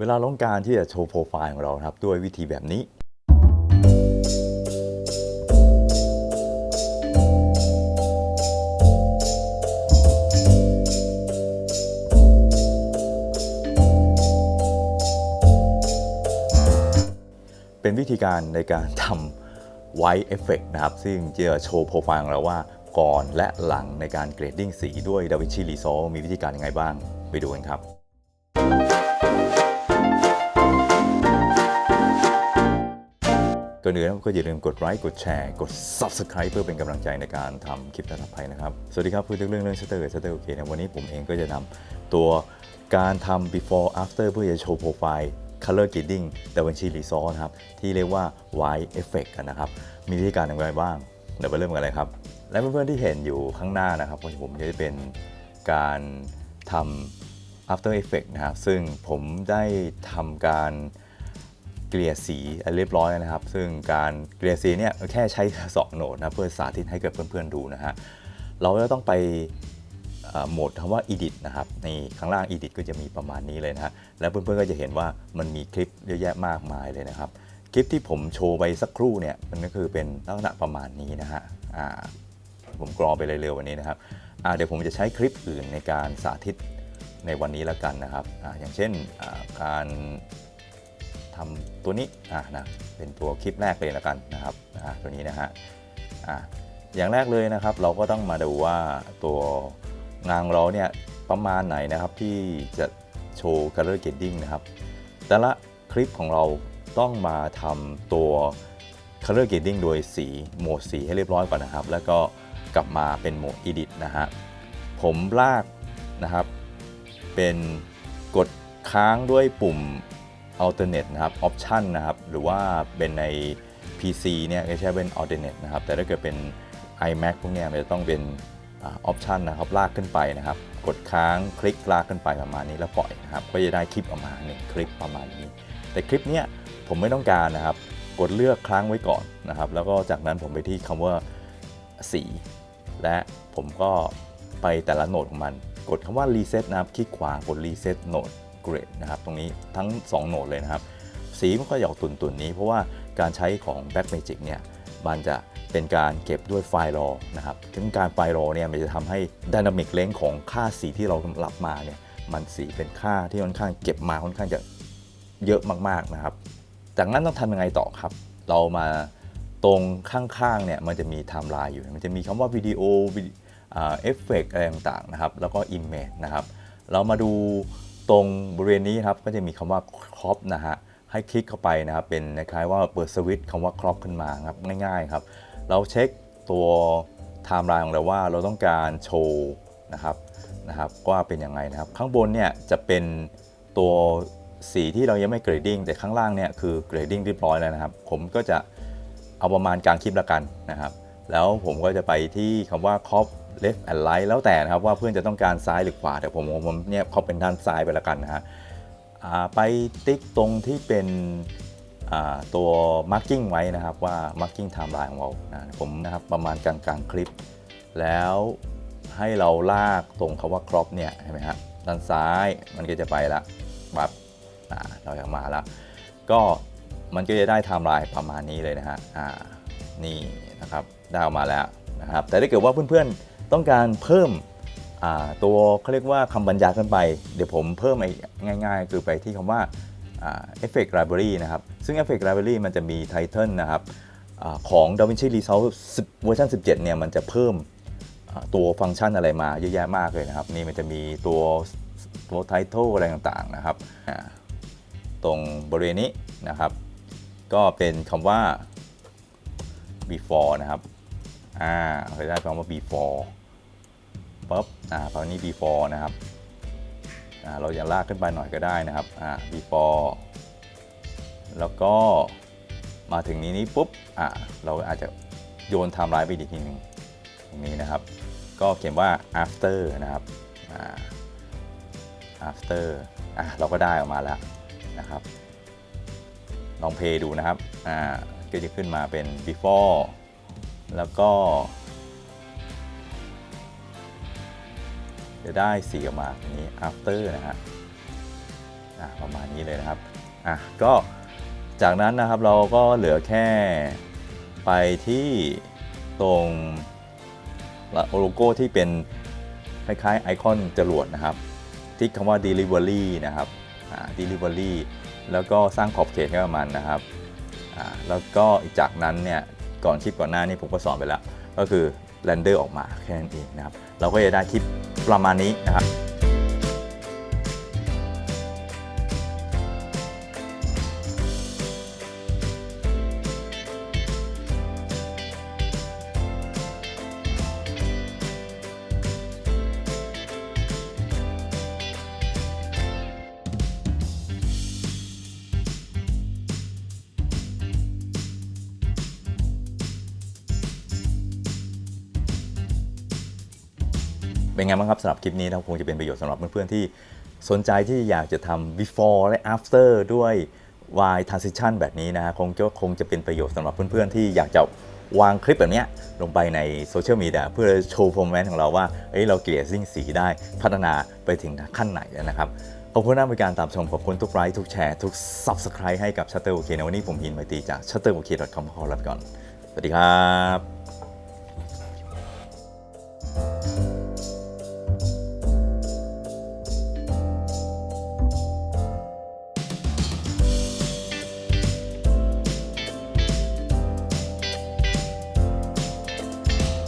เวลาต้องการที่จะโชว์โปรไฟล์ของเราครับ ด้วยวิธีแบบนี้ เป็นวิธีการในการทำไวท์เอฟเฟกนะครับ ซึ่งจะโชว์โปรไฟล์ของเราว่าก่อนและหลังในการเกรดดิ้งสีด้วย DaVinci Resolve มีวิธีการยังไงบ้าง ไปดูกันครับ ก่อนอื่นก็อย่าลืมกดไลค์กดแชร์กด Subscribe เพื่อเป็นกำลังใจในการทำคลิปถัดไปนะครับ สวัสดีครับคุยเรื่องเรื่องชัตเตอร์กับชัตเตอร์โอเคนะวันนี้ผมเองก็จะนำตัวการทำ before after เพื่อจะโชว์โปรไฟล์ color grading DaVinci Resolve นะครับ ที่เรียกว่า white effect กันนะครับ มีวิธีการอย่างไรบ้าง เดี๋ยวไปเริ่มกันเลยครับ และเพื่อนๆที่เห็นอยู่ข้างหน้านะครับของผมจะเป็นการทำ after effect นะครับ ซึ่งผมได้ทำการ เกลี่ยสีเรียบร้อยนะครับ ซึ่งการเกลี่ยสีเนี่ยแค่ใช้2โหนดนะเพื่อสาธิตให้กับเพื่อนๆดูนะฮะเราจะต้องไปโหมดคำว่า edit นะครับนี่ข้างล่าง edit ก็จะมีประมาณนี้เลยนะฮะแล้วเพื่อนๆก็จะเห็นว่ามันมีคลิปเยอะแยะมากมายเลยนะครับคลิปที่ผมโชว์ไปสักครู่เนี่ยมันก็คือเป็นลักษณะประมาณนี้นะฮะผมกรอไปเร็วๆวันนี้นะครับเดี๋ยวผมจะใช้คลิปอื่นในการสาธิตในวันนี้แล้วกันนะครับออย่างเช่นการ ทำตัวนี้อะนะเป็นตัวคลิปแรกเลยแล้วกันนะครับอะตัวนี้นะฮะอะอย่างแรกเลยนะครับ เราก็ต้องมาดูว่าตัวงานของเราเนี่ยประมาณไหนนะครับที่จะโชว์ color grading นะครับ แต่ละคลิปของเราต้องมาทำตัว color grading โดยสีโหมดสีให้เรียบร้อยก่อนนะครับ แล้วก็กลับมาเป็นโหมด edit นะฮะผมลากนะครับ เป็นกดค้างด้วยปุ่ม alternate นะครับ option นะครับ หรือว่าเป็นใน PC เนี่ยก็ใช้เป็น alternate นะครับ แต่ถ้าเกิดเป็น iMac พวกเนี้ยมันจะต้องเป็นอ่า option นะครับ ลากขึ้นไปนะครับ กดค้างคลิกลากขึ้นไปประมาณนี้แล้วปล่อยนะครับ ก็จะได้คลิปออกมาหนึ่งคลิปประมาณนี้ แต่คลิปเนี้ยผมไม่ต้องการนะครับ กดเลือกค้างไว้ก่อนนะครับ แล้วก็จากนั้นผมไปที่คำว่าสีและผมก็ไปแต่ละโหนดของมัน กดคำว่า reset นะครับ คลิกขวากด reset node grade น นะครับตรงนี้ทั้ง 2 โหนดเลยนะครับ สีมันก็หยอกตุนตุนนี้ เพราะว่าการใช้ของ Blackmagic เนี่ยมันจะเป็นการเก็บด้วยไฟล์รอนะครับถึงการไฟล์รอเนี่ยมันจะทำให้ Dynamic Range ของค่าสีที่เรารับมาเนี่ยมันสีเป็นค่าที่ค่อนข้างเก็บมาค่อนข้างจะเยอะมากๆนะครับ จากนั้นต้องทำยังไงต่อครับ เรามาตรงข้างๆเนี่ยมันจะมีไทม์ไลน์อยู่ มันจะมีคำว่าวิดีโอเอฟเฟกต์อะไรต่างๆนะครับ แล้วก็ Image นะครับ เรามาดู ตรงบริเวณนี้ครับก็จะมีคำว่า crop นะฮะให้คลิกเข้าไปนะครับเป็นคล้ายว่าเปิดสวิตช์คำว่า crop ขึ้นมาครับง่ายๆครับ เราเช็คตัวไทม์ไลน์ของเราว่าเราต้องการโชว์นะครับนะครับว่าเป็นยังไงนะครับ ข้างบนเนี่ยจะเป็นตัวสีที่เรายังไม่เกรดดิ้งแต่ข้างล่างเนี่ยคือเกรดดิ้งเรียบร้อยแล้วนะครับ ผมก็จะเอาประมาณกลางคลิปละกันนะครับ แล้วผมก็จะไปที่คำว่า crop left and right แล้วแต่นะครับว่าเพื่อนจะต้องการซ้ายหรือขวาแต่ผมผมเนี่ยเขาเป็นด้านซ้ายไปละกันนะฮะไปติ๊กตรงที่เป็นตัว marking ไว้นะครับว่า marking timeline ของเรานะผมนะครับประมาณกลางกลางๆคลิป แล้วให้เราลากตรงคาว่า crop เนี่ยเห็นไหมฮะด้านซ้ายมันก็จะไปละปั๊บอ่าเราจะมาแล้วก็มันก็จะได้ไทม์ไลน์ประมาณนี้เลยนะฮะนี่นะครับได้ออกมาแล้วนะครับแต่ถ้าเกิดว่าเพื่อนๆ ต้องการเพิ่มตัวเขาเรียกว่าคำบรรยายขึ้นไป เดี๋ยวผมเพิ่มไอ้ง่ายๆ คือไปที่คำว่า Effect Library นะครับ ซึ่ง Effect Library มันจะมี Title นะครับอของ DaVinci Resolve 10เวอร์ชัน17 เนี่ย มันจะเพิ่มตัวฟังก์ชันอะไรมาเยอะแยะมากเลยนะครับ นี่มันจะมีตัวตัว Title อะไรต่างๆนะครับ ตรงบริเวณนี้นะครับ ก็เป็นคำว่า before นะครับ อ่าเคยได้คำว่า before ปุ๊บอ่าตอนนี้ before นะครับอ่าเราจะลากขึ้นไปหน่อยก็ได้นะครับอ่า before แล้วก็มาถึงนี้นี้ปุ๊บอ่าเราอาจจะโยนไทม์ไลน์ไปอีกทีหนึ่งตรงนี้นะครับ ก็เขียนว่า after นะครับอ่า after อ่าเราก็ได้ออกมาแล้วนะครับ ลองเพย์ดูนะครับอ่าก็จะขึ้นมาเป็น before แล้วก็ จะได้สีออกมาอันนี้ after นะฮะประมาณนี้เลยนะครับอะก็จากนั้นนะครับเราก็เหลือแค่ไปที่ตรงโลโก้ที่เป็นคล้ายๆไอคอนจรวดนะครับ ที่คำว่า delivery นะครับ delivery แล้วก็สร้างขอบเขตให้กับมันนะครับอ่าแล้วก็อีกจากนั้นเนี่ยก่อนคลิปก่อนหน้านี้ผมก็สอนไปแล้ว ก็คือ แลนเดอร์ออกมาแค่นั้นเองนะครับ เราก็จะได้คลิปประมาณนี้นะครับ เป็นไงบ้างครับสำหรับคลิปนี้นะครับคงจะเป็นประโยชน์สำหรับเพื่อนๆที่สนใจที่อยากจะทำ before และ after ด้วย Y transition แบบนี้นะฮะคงจะคงจะเป็นประโยชน์สำหรับเพื่อนๆที่อยากจะวางคลิปแบบนี้ลงไปในโซเชียลมีเดียเพื่อโชว์ performance ของเราว่าเอ้ยเราเกลี่ยซิ่งสีได้พัฒนาไปถึงขั้นไหนนะครับขอบคุณมากในการตามชมขอบคุณทุกไลค์ทุกแชร์ทุก subscribe ให้กับ Shutter OK ในวันนี้ผมหินไมตีจาก shutteroK.com ขอลาไปก่อน สวัสดีครับ